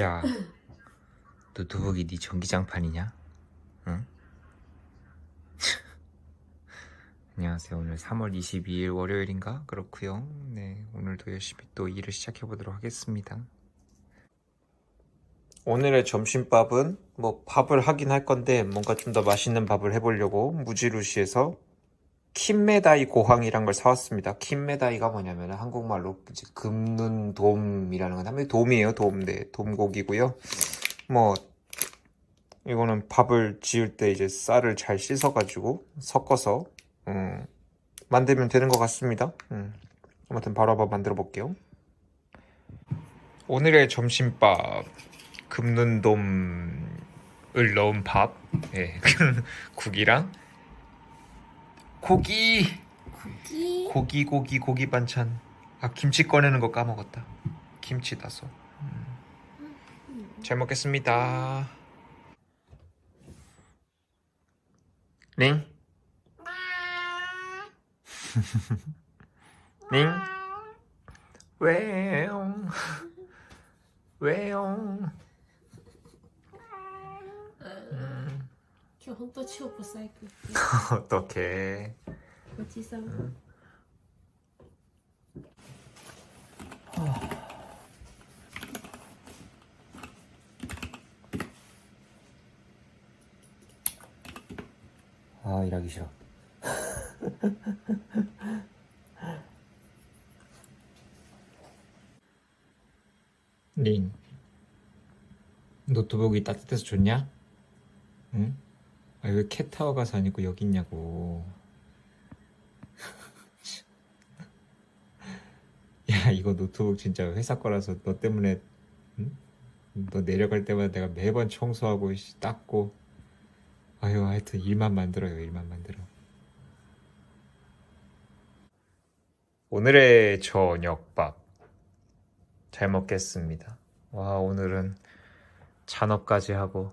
야, 노트북이 네 전기장판이냐? 응? 안녕하세요. 오늘 3월 22일 월요일인가? 그렇고요. 네, 오늘도 열심히 또 일을 시작해 보도록 하겠습니다. 오늘의 점심밥은 뭐 밥을 하긴 할 건데 뭔가 좀 더 맛있는 밥을 해보려고 무지루시에서 킴메다이 고항이란 걸 사왔습니다. 킴메다이가 뭐냐면 한국말로 이제 금눈 돔이라는 건 하면 돔이에요. 돔, 네, 돔고기고요. 뭐 이거는 밥을 지을 때 이제 쌀을 잘 씻어가지고 섞어서 음, 만들면 되는 것 같습니다. 음, 아무튼 바로 한번 만들어 볼게요. 오늘의 점심밥 금눈돔을 넣은 밥, 예, 국이랑 고기, 고기 고기, 고기, 고기 반찬. 아 김치 꺼내는 거 까먹었다. 김치 다서. 음. 잘 먹겠습니다. 링, 링, 왜요? 왜요? 今日本当超不細工 어떡해. ごちそうさま 아 일하기 싫어. 린 노트북이 따뜻해서 좋냐? 응? 아, 왜 캣타워 가서 안 입고 여기 있냐고. 야 이거 노트북 진짜 회사 거라서 너 때문에 응? 너 내려갈 때마다 내가 매번 청소하고 씨, 닦고. 아유 하여튼 일만 만들어요 일만 만들어. 오늘의 저녁밥. 잘 먹겠습니다. 와 오늘은 잔업까지 하고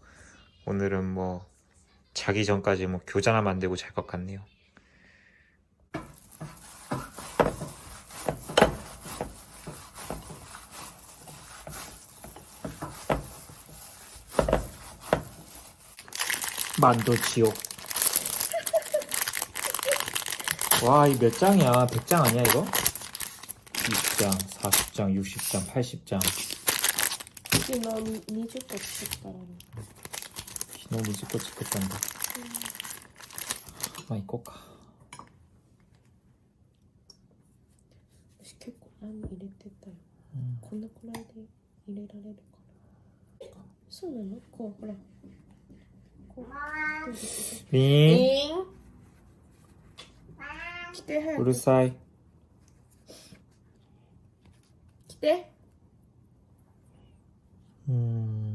오늘은 뭐 자기 전까지 뭐 교자나 만들고 잘 것 같네요. 만두 지옥. 와, 이 몇 장이야? 100장 아니야, 이거? 20장, 40장, 60장, 80장. 이게 넌 2주 때 죽었다라니. もう短く作ったんだ。まあ、行こうか。私結構あん入れてたよ。うん、こんなくらいで入れられるかな。そうなの？こう、ほら。う。ビーン。来て早く。うるさい。来て。うん。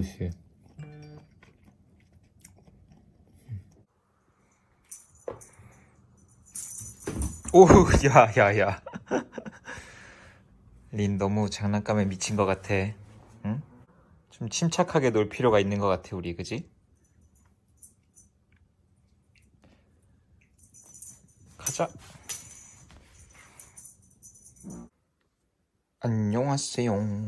오이시. 오, 야, 야, 야. 린 너무 장난감에 미친 것 같아. 응? 좀 침착하게 놀 필요가 있는 것 같아, 우리, 그지? 가자. 안녕하세요.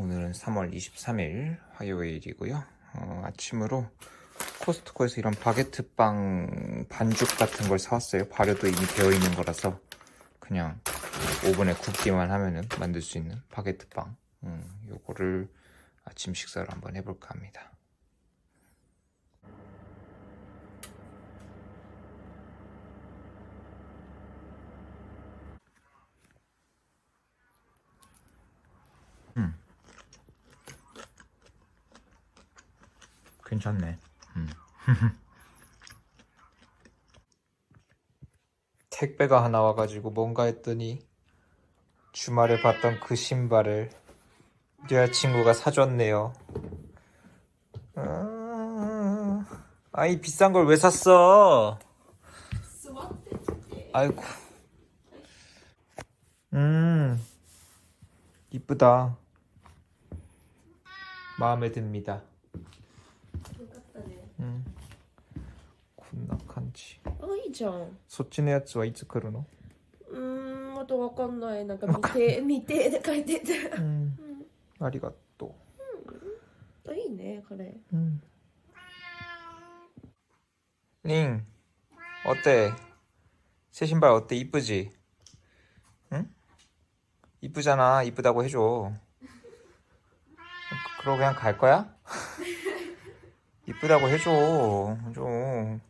오늘은 3월 23일 화요일이고요. 어, 아침으로 코스트코에서 이런 바게트 빵 반죽 같은 걸 사왔어요. 발효도 이미 되어 있는 거라서 그냥 오븐에 굽기만 하면은 만들 수 있는 바게트빵. 음, 요거를 아침 식사로 한번 해볼까 합니다. 괜찮네. 음. 택배가 하나 와가지고 뭔가 했더니 주말에 봤던 그 신발을 여자친구가 사줬네요. 아, 아이 비싼 걸 왜 샀어? 아이고. 음, 이쁘다. 마음에 듭니다. 음, こんな感じ。あいいじゃんそっちのやつはいつ来るのうーんあとわかんないなんか未定未定で書いててうん。ありがとあいいねこれう。うん。링, 어때? 새 신발 어때? 이쁘지? 응? 이쁘잖아. 이쁘다고 해줘. 그러고 그냥 갈 거야? 이쁘다고 해줘. 좀.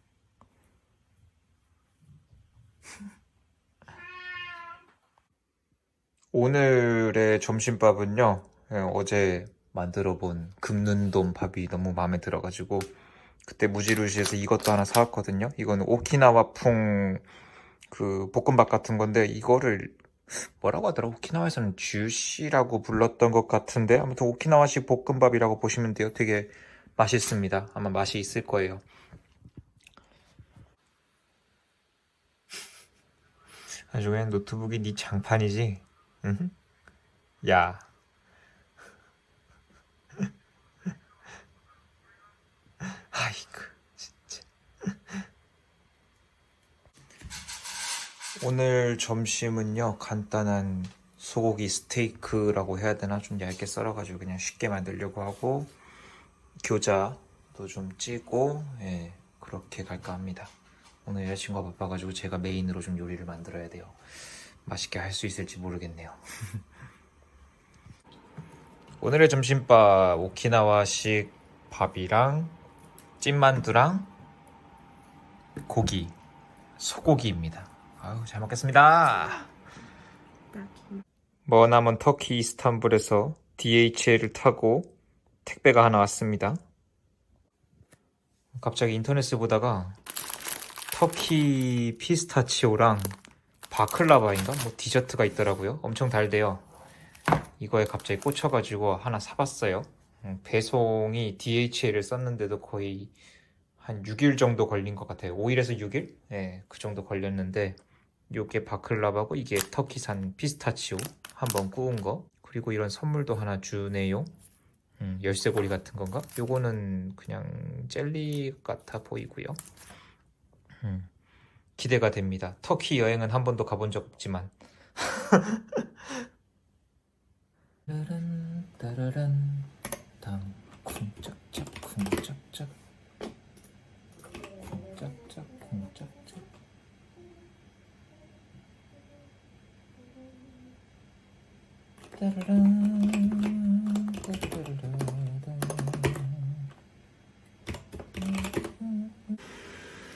오늘의 점심밥은요. 예, 어제 만들어 본 금눈돔 밥이 너무 마음에 들어가지고 그때 무지루시에서 이것도 하나 사왔거든요. 이거는 오키나와풍 그 볶음밥 같은 건데 이거를 뭐라고 하더라? 오키나와에서는 주시라고 불렀던 것 같은데 아무튼 오키나와식 볶음밥이라고 보시면 돼요. 되게 맛있습니다. 아마 맛이 있을 거예요. 아주 그냥 노트북이 네 장판이지. 응? 야. 아이고 진짜. 오늘 점심은요 간단한 소고기 스테이크라고 해야 되나 좀 얇게 썰어가지고 그냥 쉽게 만들려고 하고 교자도 좀 찌고 예 그렇게 갈까 합니다. 오늘 여자친구가 바빠가지고 제가 메인으로 좀 요리를 만들어야 돼요. 맛있게 할 수 있을지 모르겠네요. 오늘의 점심밥 오키나와식 밥이랑 찐만두랑 고기 소고기입니다. 아유 잘 먹겠습니다. 머나먼 터키 이스탄불에서 DHL을 타고 택배가 하나 왔습니다. 갑자기 인터넷을 보다가 터키 피스타치오랑 바클라바인가 뭐 디저트가 있더라고요. 엄청 달대요. 이거에 갑자기 꽂혀가지고 하나 사봤어요. 음, 배송이 DHL을 썼는데도 거의 한 6일 정도 걸린 것 같아요. 5일에서 6일? 네, 그 정도 걸렸는데 요게 바클라바고 이게 터키산 피스타치오 한번 구운 거 그리고 이런 선물도 하나 주네요. 음, 열쇠고리 같은 건가? 요거는 그냥 젤리 같아 보이고요. 음, 기대가 됩니다. 터키 여행은 한 번도 가본 적 없지만. 따라란 따라란 당 쿵짝짝 쿵짝짝 따라란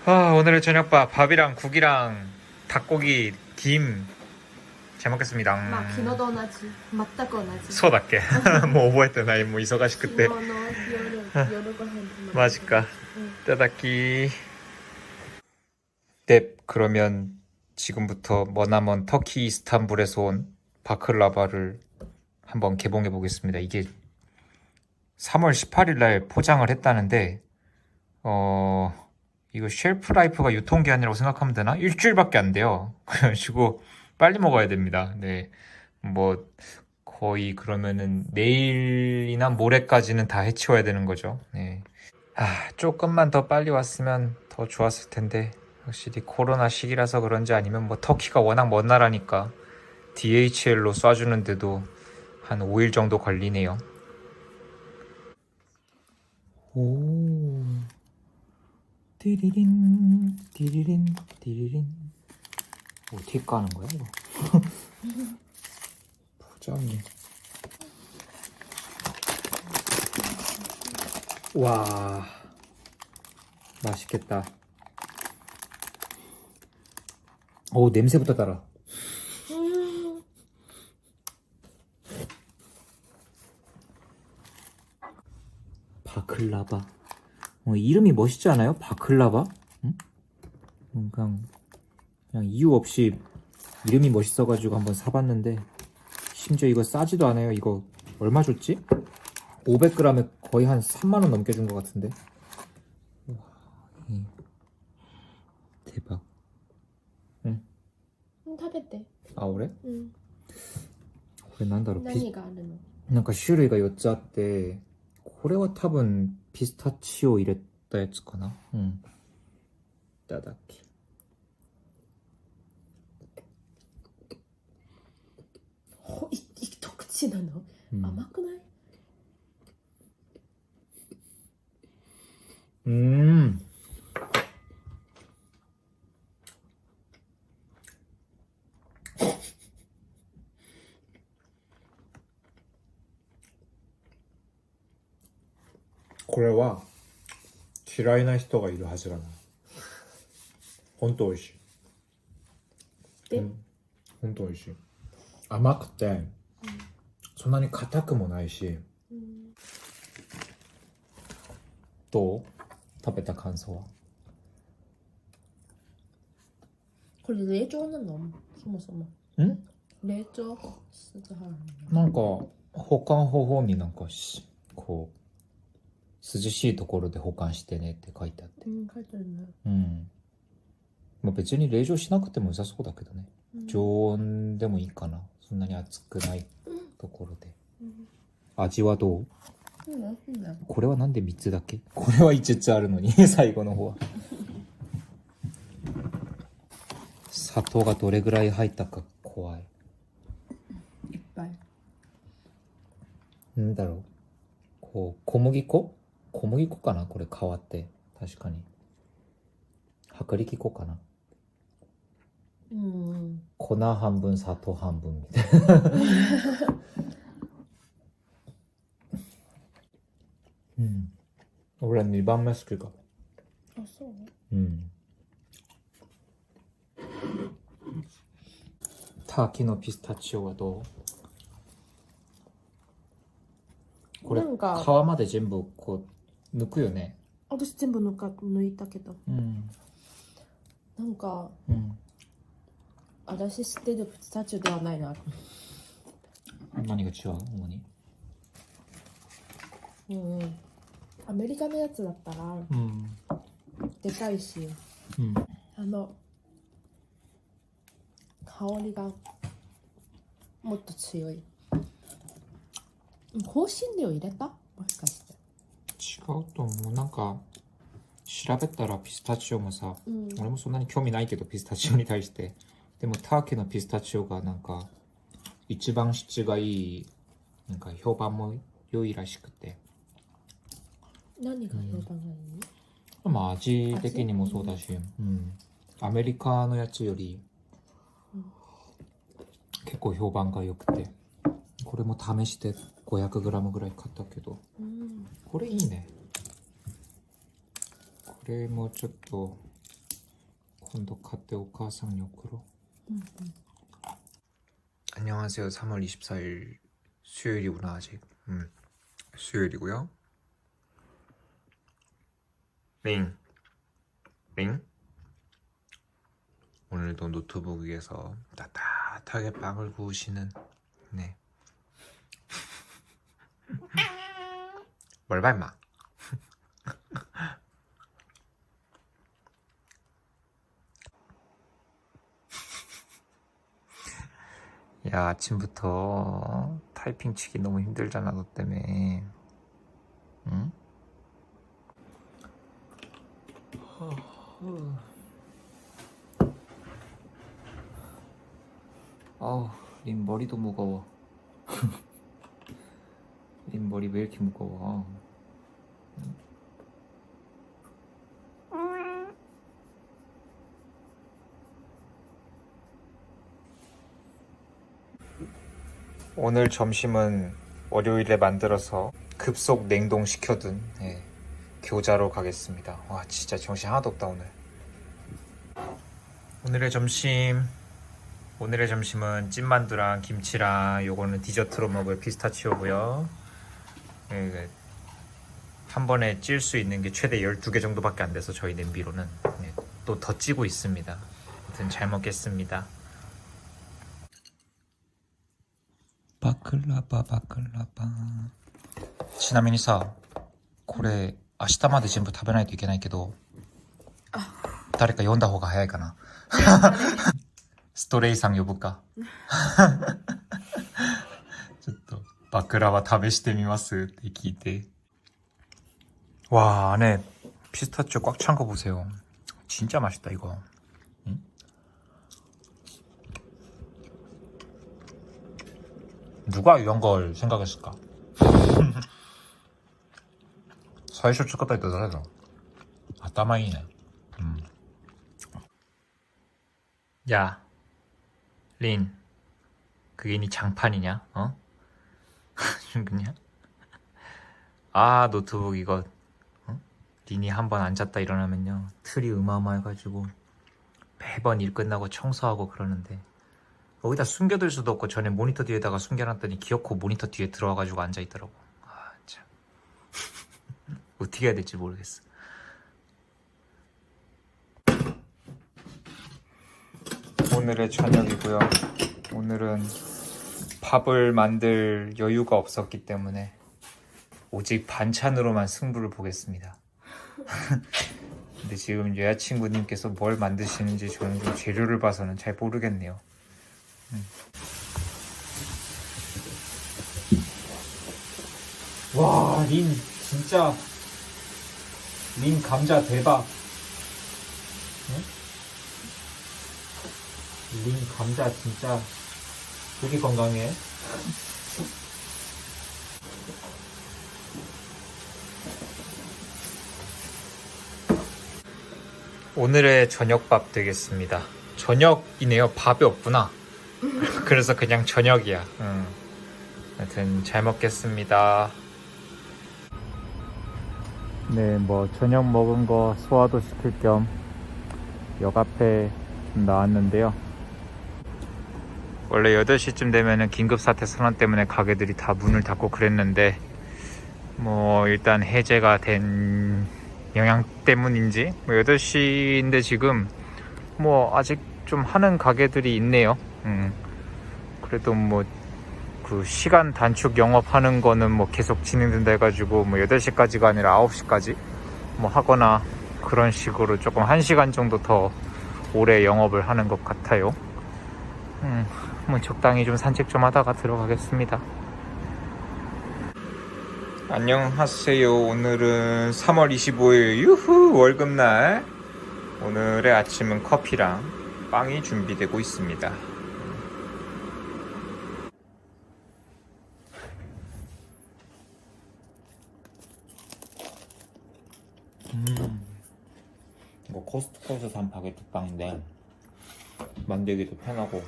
아, 오늘의 저녁밥 밥이랑 국이랑 닭고기 김 잘 먹겠습니다. 음. 막 기너더나지 맞다거나지. 소답게 뭐 오버했대 나이 뭐 이서가시 그때. 맞을까? 따닥기. 아, 뎁 그러면 지금부터 머나먼 터키 이스탄불에서 온 바클라바를 한번 개봉해 보겠습니다. 이게 3월 18일 날 포장을 했다는데 어 이거 쉘프 라이프가 유통기한이라고 생각하면 되나? 일주일밖에 안 돼요 그래가지고 빨리 먹어야 됩니다 네 뭐 거의 그러면은 내일이나 모레까지는 다 해치워야 되는 거죠 네. 아, 조금만 더 빨리 왔으면 더 좋았을 텐데 확실히 코로나 시기라서 그런지 아니면 뭐 터키가 워낙 먼 나라니까 DHL로 쏴주는데도 한 5일 정도 걸리네요. 오, 띠리린, 띠리린, 띠리린. 어떻게 까는 거야 이거? 포장이. 와, 맛있겠다. 오, 냄새부터. 음. 바클라바. 어, 이름이 멋있지 않아요? 바클라바? 응? 음, 그냥, 그냥 이유 없이 이름이 멋있어가지고 한번 사봤는데, 심지어 이거 싸지도 않아요. 이거 얼마 줬지? 500g에 거의 한 3만원 넘게 준 것 같은데. 와, 이- 대박. 食べて。 아, 그래? うん。これなんだろうピ何があるのなんか種類が4つあって、これは多分 ピスタチオを入れたやつかな？うん。いただき。ほい一口なの、うん甘くない？うーん。これは嫌いな人がいるはずがな。い。本当美味しい。で、うん本当美味しい。甘くて、そんなに硬くもないし、うん。どう？食べた感想は？これ冷凍なの？そもそも。ん？冷凍するはなんか保管方法になんかしこう涼しいところで保管してねって書いてあって。うん書いてあるね、うん。まあ別に冷蔵しなくても良さそうだけどね。うん。常温でもいいかな。そんなに熱くないところで。うん。味はどう？これはなんで3つだけ？これは5つあるのに 最後の方は。砂糖がどれぐらい入ったか怖い。いっぱい。なんだろう。こう小麦粉？小麦粉かな？これ変わって。確かに。薄力粉かな？うん。粉半分砂糖半分みたいな。うん。俺は2番目好きか。もあそう？うん。ターキのピスタチオはどう？これ皮まで全部こう抜くよね。私全部抜か抜いたけど。うん。なんかうん。私知ってるピスタチオではないな。何が違う？主に。うんうん。アメリカのやつだったらうん。でかいしうん。あの香りがもっと強い。香辛料入れた？もしかして。違うと思うなんか調べたらピスタチオもさうん。俺もそんなに興味ないけどピスタチオに対して。でもターキーのピスタチオがなんか一番質がいいなんか評判も良いらしくて。何が評判がいい？まあ味的にもそうだし、うん、アメリカのやつよりうん結構評判が良くて。これも試して 500g ぐらい買ったけど。うん。これいいね。こ れもちょっと今度買ってお母さんに送ろう 음, 안녕하세요 3월 24일 수요일이구나 아직 음 수요일이고요 링 링. 오늘도 노트북 위에서 따뜻하게 빵을 구우시는 네 뭘 봐 임마 야 아침부터 타이핑 치기 너무 힘들잖아 너 때문에. 응? 아우 린 머리도 무거워. 린 머리 왜 이렇게 무거워 오늘 점심은 월요일에 만들어서 급속 냉동시켜둔 예, 교자로 가겠습니다. 와 진짜 정신 하나도 없다 오늘. 오늘의 점심 오늘의 점심은 찐만두랑 김치랑 요거는 디저트로 먹을 피스타치오고요. 예, 이게 한 번에 찔 수 있는 게 최대 12개 정도밖에 안 돼서 저희 냄비로는 예, 또더 찌고 있습니다. 아무튼 잘 먹겠습니다. 바클라바 바클라바 ちなみにさこれ明日まで全部食べないといけないけど誰か読んだ方が早いかなストレイさん呼ぶかちょっとバクラワ試してみますって聞いて와 안에 피스타치오 꽉 찬 거 보세요 진짜 맛있다 이거 누가 이런 걸 생각했을까? 사회쇼 찍었다 했다 해서 아 따마이네 음. 야, 린, 그게 니 장판이냐? 어? 좀 그냥? 아, 노트북 이거 어? 린이 한 번 앉았다 일어나면요 틀이 음마마해가지고 매번 일 끝나고 청소하고 그러는데 여기다 숨겨둘 수도 없고 전에 모니터 뒤에다가 숨겨놨더니 기어코 모니터 뒤에 들어와가지고 앉아있더라고. 아, 참. 어떻게 해야 될지 모르겠어. 오늘의 저녁이고요. 오늘은 밥을 만들 여유가 없었기 때문에 오직 반찬으로만 승부를 보겠습니다. 근데 지금 여자친구님께서 뭘 만드시는지 저는 좀 재료를 봐서는 잘 모르겠네요. 음. 와, 린 진짜 린 감자 대박. 응? 린 감자 진짜 되게 건강해. 오늘의 저녁밥 되겠습니다. 저녁이네요. 밥이 없구나. 그래서 그냥 저녁이야. 응. 하여튼 잘 먹겠습니다. 네, 뭐 저녁 먹은 거 소화도 시킬 겸 역 앞에 좀 나왔는데요. 원래 8시쯤 되면은 긴급 사태 선언 때문에 가게들이 다 문을 닫고 그랬는데 뭐 일단 해제가 된 영향 때문인지 뭐 8시인데 지금 뭐 아직 좀 하는 가게들이 있네요. 음. 그래도 뭐 그 시간 단축 영업하는 거는 뭐 계속 진행된다 해가지고 뭐 8시까지가 아니라 9시까지 뭐 하거나 그런 식으로 조금 1시간 정도 더 오래 영업을 하는 것 같아요. 음, 뭐 적당히 좀 산책 좀 하다가 들어가겠습니다. 안녕하세요. 오늘은 3월 25일 유후 월급날. 오늘의 아침은 커피랑 빵이 준비되고 있습니다. 음. 이거 코스트코에서 산 바게트 빵인데 만들기도 편하고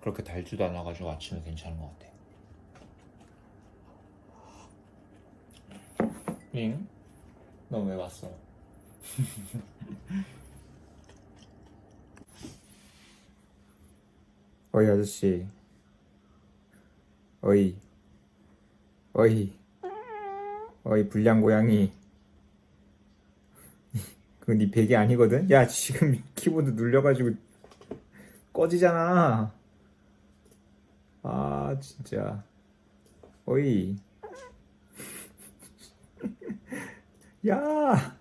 그렇게 달지도 않아가지고 아침에 괜찮은 것 같아. 잉? 너왜 왔어? 어이 아저씨 어이 어이 어이 불량 고양이 그거 네 베개 아니거든? 야 지금 키보드 눌려가지고 꺼지잖아. 아 진짜. 어이. 야!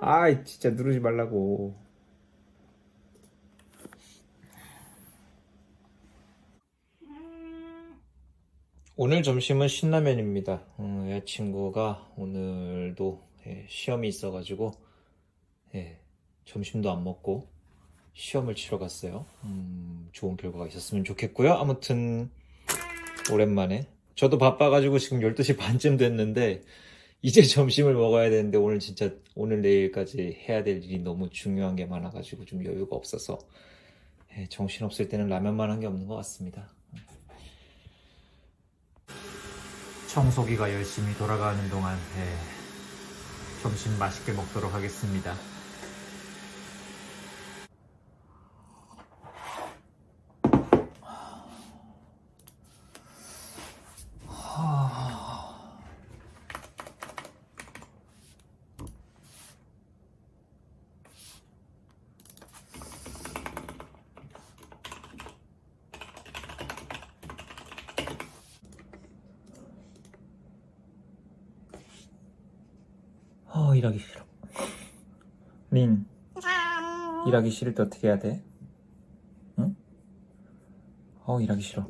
아이 진짜 누르지 말라고. 오늘 점심은 신라면입니다. 음, 여자친구가 오늘도 예, 시험이 있어가지고 예, 점심도 안 먹고 시험을 치러 갔어요. 음, 좋은 결과가 있었으면 좋겠고요. 아무튼 오랜만에 저도 바빠가지고 지금 12시 반쯤 됐는데 이제 점심을 먹어야 되는데 오늘 진짜 오늘 내일까지 해야 될 일이 너무 중요한 게 많아가지고 좀 여유가 없어서 예, 정신 없을 때는 라면만 한 게 없는 것 같습니다. 청소기가 열심히 돌아가는 동안 예. 점심 맛있게 먹도록 하겠습니다. 일하기 싫어. 린, 일하기 싫을 때 어떻게 해야 돼? 응? 어, 일하기 싫어.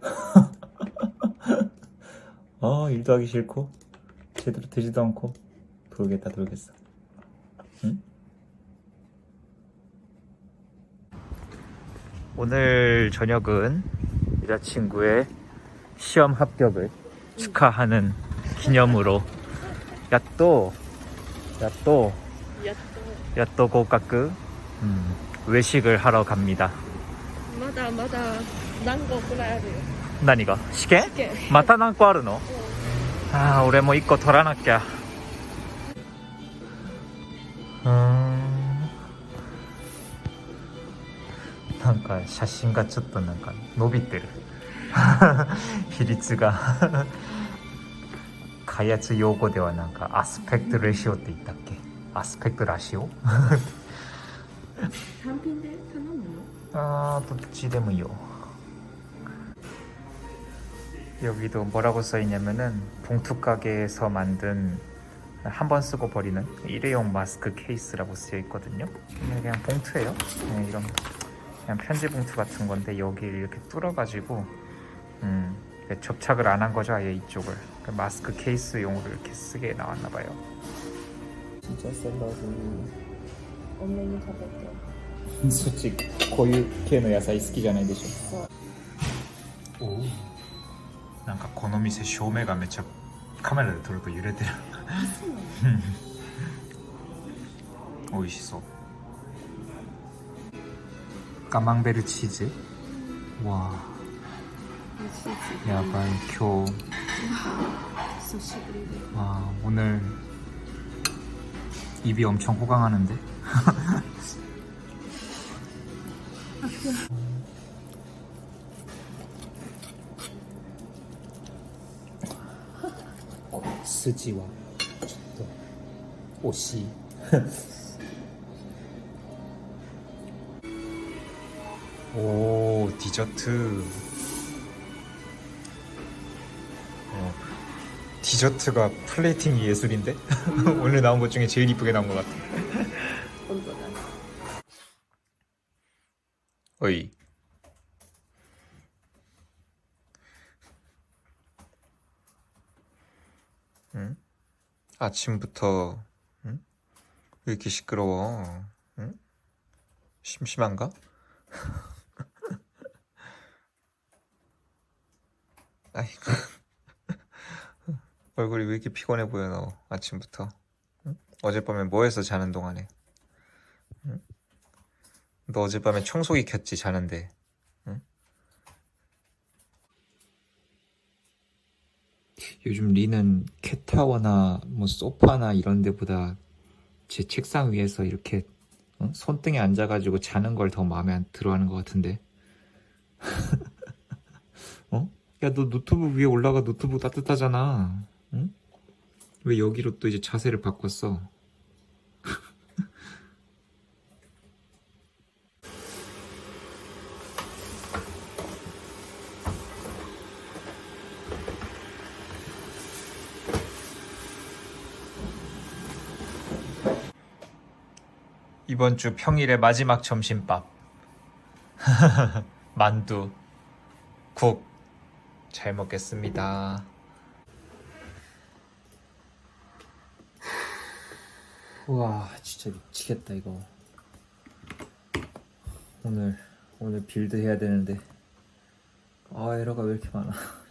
어, 일도 하기 싫고, 제대로 되지도 않고, 돌겠다, 돌겠어. 응? 오늘 저녁은 여자친구의 시험 합격을 축하하는 기념으로 야 또 야또 やっ 야또 고가크 음, 외식을 하러 갑니다. とまだまだ何個くらいあるよ 나니가 시계? け 마타 난거 아르노? 아, 올해 뭐 이거 덜어놨냐? 음, なんか写真がちょっとなんか伸びてる比率が 開発用語ではなんかアスペクトレシオって言ったっけアスペクトラシオ単品で頼むの 아, 도치でもいいよ. 여기도 뭐라고 써 있냐면은 봉투 가게에서 만든 한 번 쓰고 버리는 일회용 마스크 케이스라고 쓰여 있거든요. 그냥, 그냥 봉투예요. 그냥 이런 그냥 편지 봉투 같은 건데 여기를 이렇게 뚫어가지고 음, 이렇게 접착을 안 한 거죠 아예 이쪽을 그 마스크 케이스용으로 이렇게 쓰게 나왔나 봐요. 진짜 샐러드. 多めに食べて 솔직히 こういう系の野菜好きじゃないでしょおなんかこの店照明がめっちゃカメラで撮ると揺れてる美味しそうカマンベルチーズわ美味しいし 아 야간 교. 와 아, 오늘 입이 엄청 호강하는데. 스지와 오시. 오 디저트. 디저트가 플레이팅 예술인데 오늘 나온 것 중에 제일 이쁘게 나온 것 같아. 어이. 응? 아침부터 응? 왜 이렇게 시끄러워? 응? 심심한가? 아이고. 얼굴이 왜 이렇게 피곤해 보여 너 아침부터 응? 어젯밤에 뭐 해서 자는 동안에 너 어젯밤에 청소기 켰지 자는데 응? 요즘 리는 캣타워나 뭐 소파나 이런 데보다 제 책상 위에서 이렇게 어? 손등에 앉아가지고 자는 걸 더 마음에 안 들어하는 것 같은데 어? 야 너 노트북 위에 올라가 노트북 따뜻하잖아 응? 왜 여기로 또 이제 자세를 바꿨어 이번 주 평일의 마지막 점심밥. 만두, 국. 잘 먹겠습니다. 와, 진짜 미치겠다, 이거. 오늘, 오늘 빌드 해야 되는데. 아, 에러가 왜 이렇게 많아.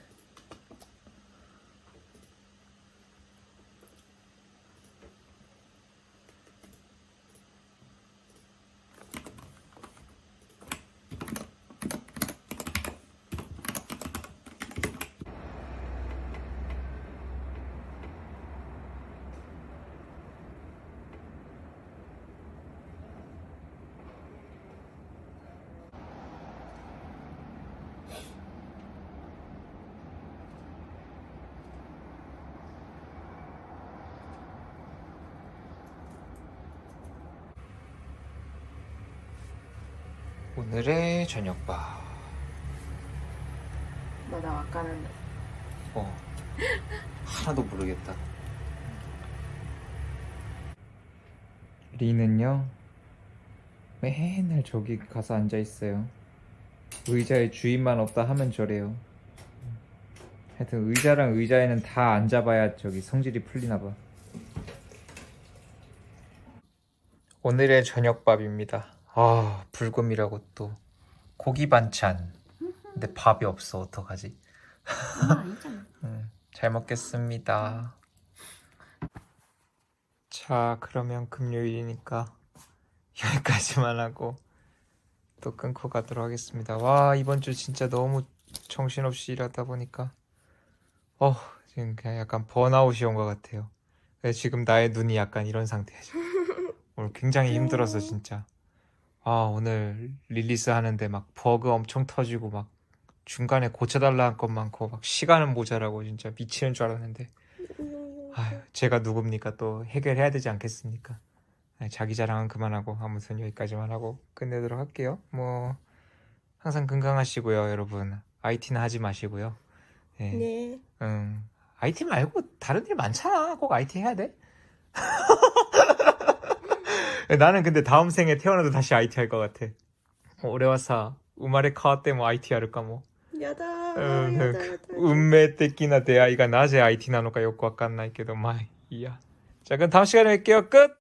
오늘의 저녁밥. 너나 아까는 어. 하나도 모르겠다. 리는요. 맨날 저기 가서 앉아 있어요. 의자에 주인만 없다 하면 저래요. 하여튼 의자랑 의자에는 다 앉아봐야 저기 성질이 풀리나 봐. 오늘의 저녁밥입니다. 아 불금이라고 또. 고기 반찬. 근데 밥이 없어. 어떡하지? 아, 네, 잘 먹겠습니다. 자 그러면 금요일이니까 여기까지만 하고 또 끊고 가도록 하겠습니다. 와 이번 주 진짜 너무 정신없이 일하다 보니까. 어 지금 그냥 약간 번아웃이 온 것 같아요. 지금 나의 눈이 약간 이런 상태죠 오늘 굉장히 힘들어서 네. 진짜. 아, 오늘 릴리스 하는데 막 버그 엄청 터지고 막 중간에 고쳐달라 한 것 많고 막 시간은 모자라고 진짜 미치는 줄 알았는데. 아유 제가 누굽니까? 또 해결해야 되지 않겠습니까? 네, 자기 자랑은 그만하고 아무튼 여기까지만 하고 끝내도록 할게요. 뭐 항상 건강하시고요 여러분. IT는 하지 마시고요. 네. ね 음, IT 말고 다른 일 많잖아. 꼭 IT 해야 돼? 나는 근데 다음 생에 태어나도 다시 IT 할 것 같아 올해 와서 우마레 카와 때뭐 IT やるかもやだうんーやだやだ運命的な出会いがなぜ IT なのかよくわかんないけど、まあいいや。じゃあ、그럼 다음 시간에 뵐게요. 끝!